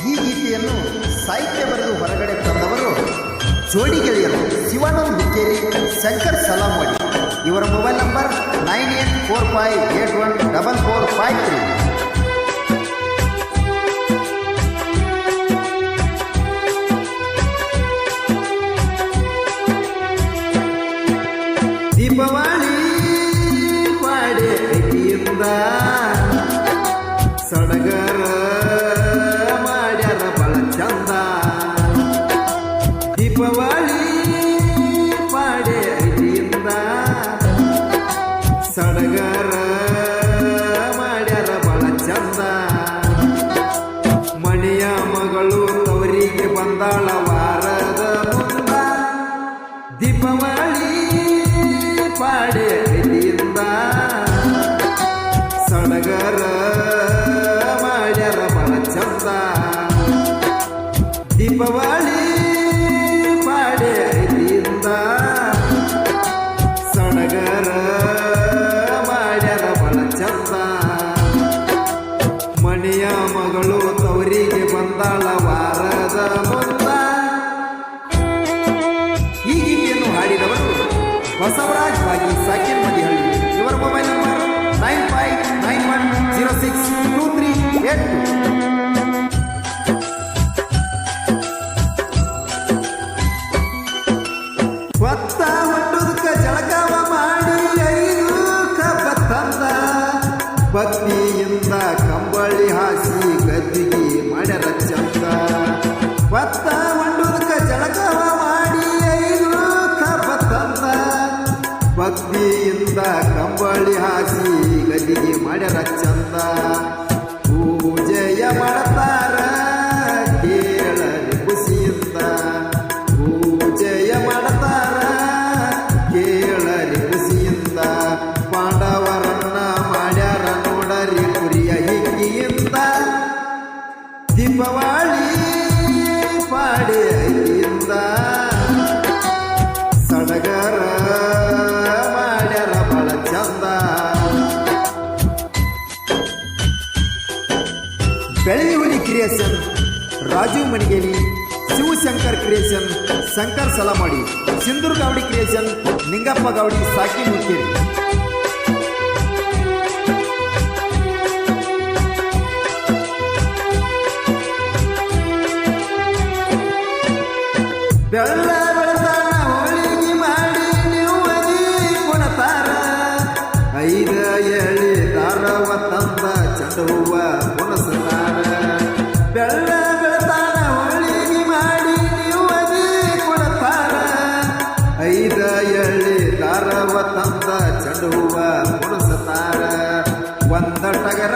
ಈ ಗೀತೆಯನ್ನು ಸಾಹಿತ್ಯ ಬರೆದು ಹೊರಗಡೆ ತಂದವರು ಜೋಡಿ ಗೆಳೆಯರು ಶಿವಾನಂದ್ ಹುಕ್ಕೇರಿ ಶಂಕರ್ ಸಲಾಮಿ ಇವರ mobile number nine eight four five eight one double four five three ಮಾಡಿ ಪಾಡೆ ಬಂದಾಳ ವಾರದ ಮುಂದ ದೀಪಾವಳಿ ಪಾಡೆ ಸಡಗರ ಮಾಡ್ಯಾರ ಚಂದ. ದೀಪಾವಳಿ ಪಾಡೆ ಸಡಗರ ಮಾಡ್ಯಾರ ಬಳ ಚಂದ. ಮನೆಯ ಮಗಳು ಭಕ್ತಿಯಿಂದ ಕಂಬಳಿ ಹಾಸಿ ಗದ್ದಿಗೆ ಮಾಡ್ಯಾರ ಚಂದ ಭತ್ತ ಮಂಡೂರಕ ಜಳಕವ ಮಾಡಿ ಐದು ಕಬ್ಬ ತಂದ ಕಂಬಳಿ ಹಾಸಿ ಗದ್ದಿಗೆ ಮಾಡ್ಯಾರ ದೀಪಾವಳಿ ಪಾಡಿ ಸಡಗರ ಮಾಡ್ಯಾರ ಬಳ ಚಂದ. ಬೆಳೆಯುವಲಿ ಕ್ರಿಯೇಷನ್ ರಾಜೀವ್ ಮಣಿಗೇರಿ, ಶಿವಶಂಕರ್ ಕ್ರಿಯೇಷನ್ ಶಂಕರ್ ಸಲಾಮಾಡಿ, ಸಿಂಧೂರ್ ಗಾವಡಿ ಕ್ರಿಯೇಷನ್ ನಿಂಗಪ್ಪ ಗಾವಡಿ, ಸಾಕಿ ಮುಕ್ಕೇರಿ. ಬೆಳ್ಳ ಬೆಳಸಾನ ಹೋಳಿಗೆ ಮಾಡಿ ನೀವು ಗುಣತಾರ ಐದ ಎಳಿ ದಾರವ ತಂದ ಚಂದ ಹೂವ ಕೊನಸತಾರ ಬೆಳ್ಳ ಬೆಳತಾನ ಹೋಳಿಗೆ ಮಾಡಿ ನೀವು ಗುಣತಾರ ಐದ ಎಳಿ ದಾರವ ತಂದ ಚಂದ ಹೂವ ಕೊನಸತಾರ ಒಂದ ಟಗರ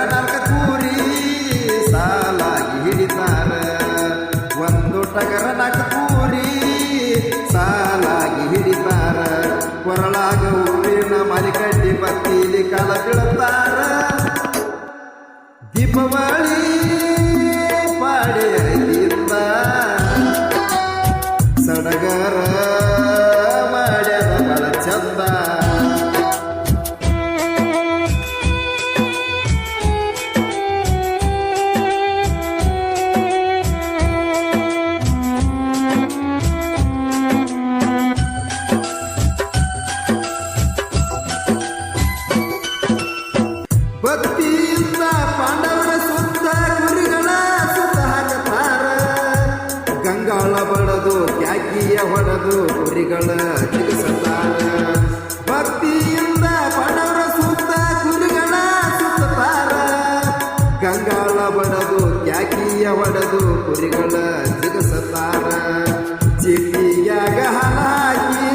ದೀಪಾವಳಿ ಕ್ಯಾಕಿಯ ಹೊಡೆದು ಕುರಿಗಳ ಚಿಗಿಸುತ್ತಾನ ಭಕ್ತಿಯಿಂದ ಬಡವರ ಸುತ್ತ ಕುರಿಗಳ ಸುತ್ತಾರ ಗಂಗಾಳ ಬಡದು ಕ್ಯಾಕಿಯ ಹೊಡೆದು ಕುರಿಗಳ ಜಿಗಿಸತಾರ ಚೀಟಿಯಾಗ ಹಾಕಿ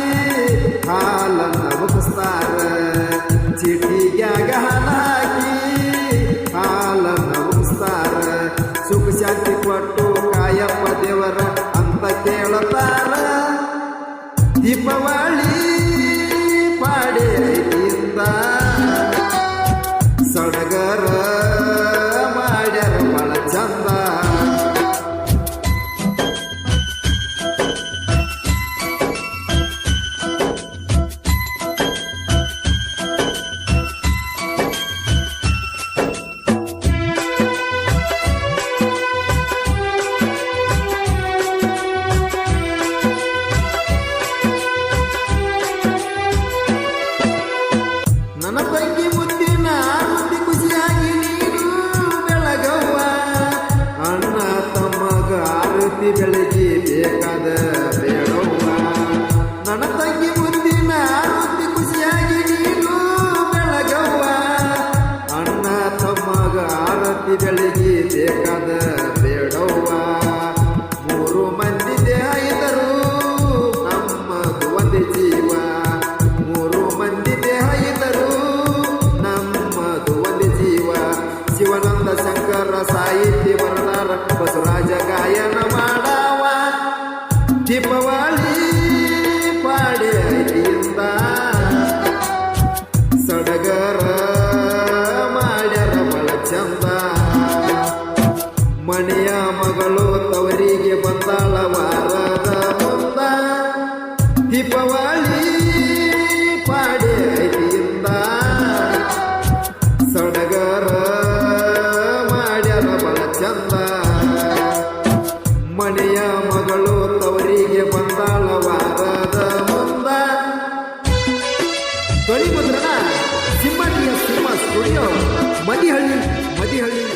ಹಾಲನ್ನ ಮುಗಿಸ್ತಾರ. ಚೀಟಿಯಾಗ ಹಾಕಿ ಹಾಲ ಮುಗಿಸ್ತಾರ. ಸುಖ ಶಾಂತಿ ಕೊಟ್ಟು ದೀಪಾವಳಿ ಪಾಡಿ ಬೇಕಾದ ಬೇಡವ್ವ. ನನ್ನ ತಂಗಿ ಮುಂದಿನ ಆರತಿ ಖುಷಿಯಾಗಿ ನೀನು ಬೆಳಗವ್ವ. ಅಣ್ಣ ತಮ್ಮಗ ಆರತಿ ಬೆಳಗಿ ಬೇಕಾದ ಬೇಡವ್ವ. ಮೂರು ಮಂದಿ ದೇಹ ಇದ್ದರು ನಮ್ಮದು ಒಂದೇ ಜೀವ. ಮೂರು ಮಂದಿ ದೇಹ ಇದ್ದರು ನಮ್ಮದು ಒಂದೇ ಜೀವ. ಶಿವನಂದ ಶಂಕರ ಸಾಹಿತ್ಯ ರಕ್ಷ ಬಸವರಾಜ ಗಾಯನ ಮಾಡವ ಮನೆಯ ಮಗಳು ತವರಿಗೆ ಬಂದಾಳ ವಾರದ ಮುಂದ. ದೀಪವಾಳಿ ಪಾಡಿ ಸಡಗರ ಮಾಡ್ಯಾರ ಬಳ ಚಂದ. ಮನೆಯ ಮಗಳು ತವರಿಗೆ ಬಂದಾಳ ವಾರದ ಮುಂದ. ಮುದ್ರಣ ಸಿಂಹನಿಯ ಸಿಂಹ ಸ್ಟುಡಿಯೋ, ಮದಿಹಳ್ಳಿ ಮದಿಹಳ್ಳಿ